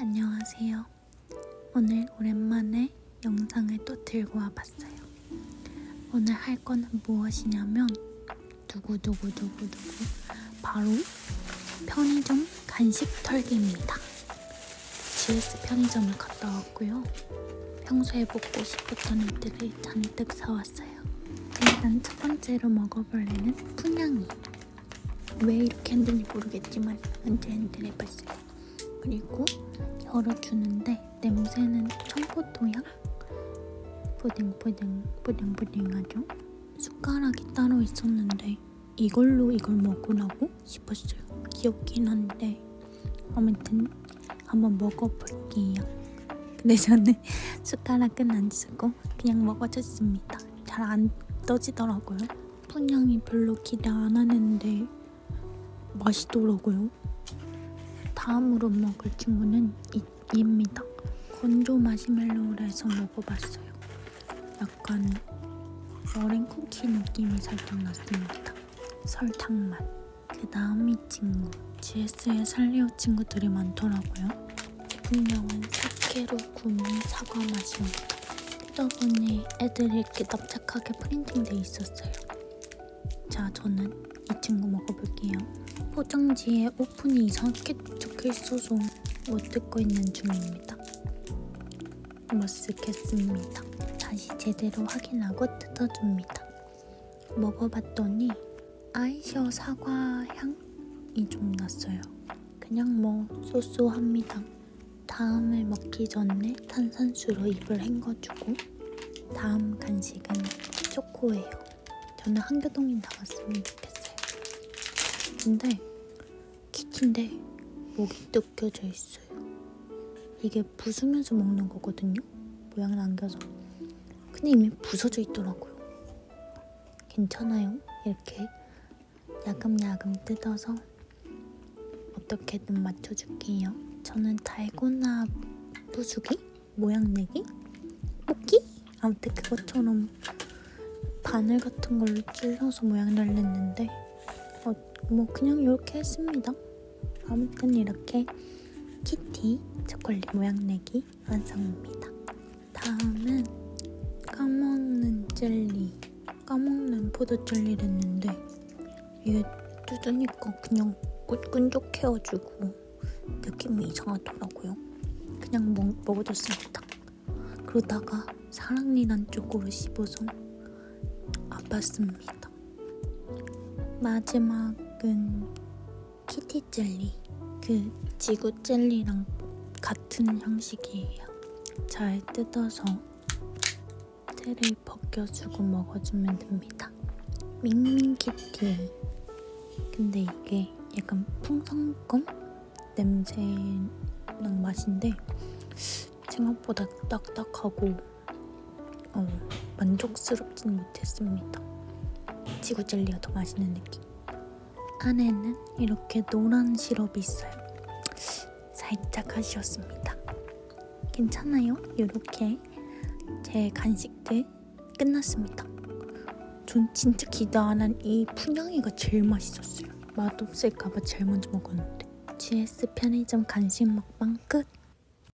안녕하세요. 오늘 오랜만에 영상을 또 들고 와봤어요. 오늘 할 거는 무엇이냐면 두구두구두구두구 바로 편의점 간식 털기입니다. GS 편의점을 갔다 왔고요. 평소에 먹고 싶었던 애들을 잔뜩 사왔어요. 일단 첫 번째로 먹어볼 애는 푸냥이. 왜 이렇게 했는지 모르겠지만 흔들흔들 해봤어요. 그리고 열어주는데 냄새는 청포도향? 푸딩푸딩 푸딩푸딩하죠? 숟가락이 따로 있었는데 이걸로 이걸 먹으라고 싶었어요. 귀엽긴 한데 아무튼 한번 먹어볼게요. 근데 저는 숟가락은 안 쓰고 그냥 먹어줬습니다. 잘 안 떠지더라고요. 분량이 별로 기대 안 하는데 맛있더라고요. 다음으로 먹을 친구는 이, 입니다. 건조 마시멜로우를 해서 먹어봤어요. 약간 머랭 쿠키 느낌이 살짝 났습니다. 설탕 맛. 그 다음 이 친구. GS에 살리오 친구들이 많더라고요. 분명은 사케로 구운 사과 맛입니다. 뜯어보니 애들이 이렇게 납작하게 프린팅돼 있었어요. 자, 저는 이 친구 먹어볼게요. 포장지에 오픈이 이상하게 있어서 못 뜯고 있는 중입니다. 머쓱했습니다. 다시 제대로 확인하고 뜯어줍니다. 먹어봤더니 아이셔 사과 향이 좀 났어요. 그냥 뭐 쏘쏘합니다. 다음을 먹기 전에 탄산수로 입을 헹궈주고 다음 간식은 초코예요. 저는 한교동이 나왔으면 좋겠어요. 근데 키티인데 목이 뚝 껴져 있어요. 이게 부수면서 먹는 거거든요. 모양 남겨서. 근데 이미 부서져 있더라고요. 괜찮아요. 이렇게 야금야금 뜯어서 어떻게든 맞춰줄게요. 저는 달고나 부수기? 모양 내기? 뽑기? 아무튼 그것처럼 바늘 같은 걸로 찔러서 모양을 냈는데 어, 뭐 그냥 이렇게 했습니다. 아무튼 이렇게 키티 초콜릿 모양 내기 완성입니다. 다음은 까먹는 젤리, 까먹는 포도 젤리를 했는데 이게 뜯으니까 그냥 끈적해가지고 느낌이 이상하더라고요. 그냥 먹, 먹어줬습니다. 그러다가 사랑니난 쪽으로 씹어서 아팠습니다. 마지막은 키티 젤리. 그 지구 젤리랑 같은 형식이에요. 잘 뜯어서 테를 벗겨주고 먹어주면 됩니다. 밍밍 키티. 근데 이게 약간 풍선껌 냄새랑 맛인데 생각보다 딱딱하고 어, 만족스럽진 못했습니다. 지구 젤리가 더 맛있는 느낌. 안에는 이렇게 노란 시럽이 있어요. 살짝 아쉬웠습니다. 괜찮아요. 이렇게 제 간식들 끝났습니다. 전 진짜 기대 안 한 이 푸냥이가 제일 맛있었어요. 맛없을까봐 제일 먼저 먹었는데. GS 편의점 간식 먹방 끝!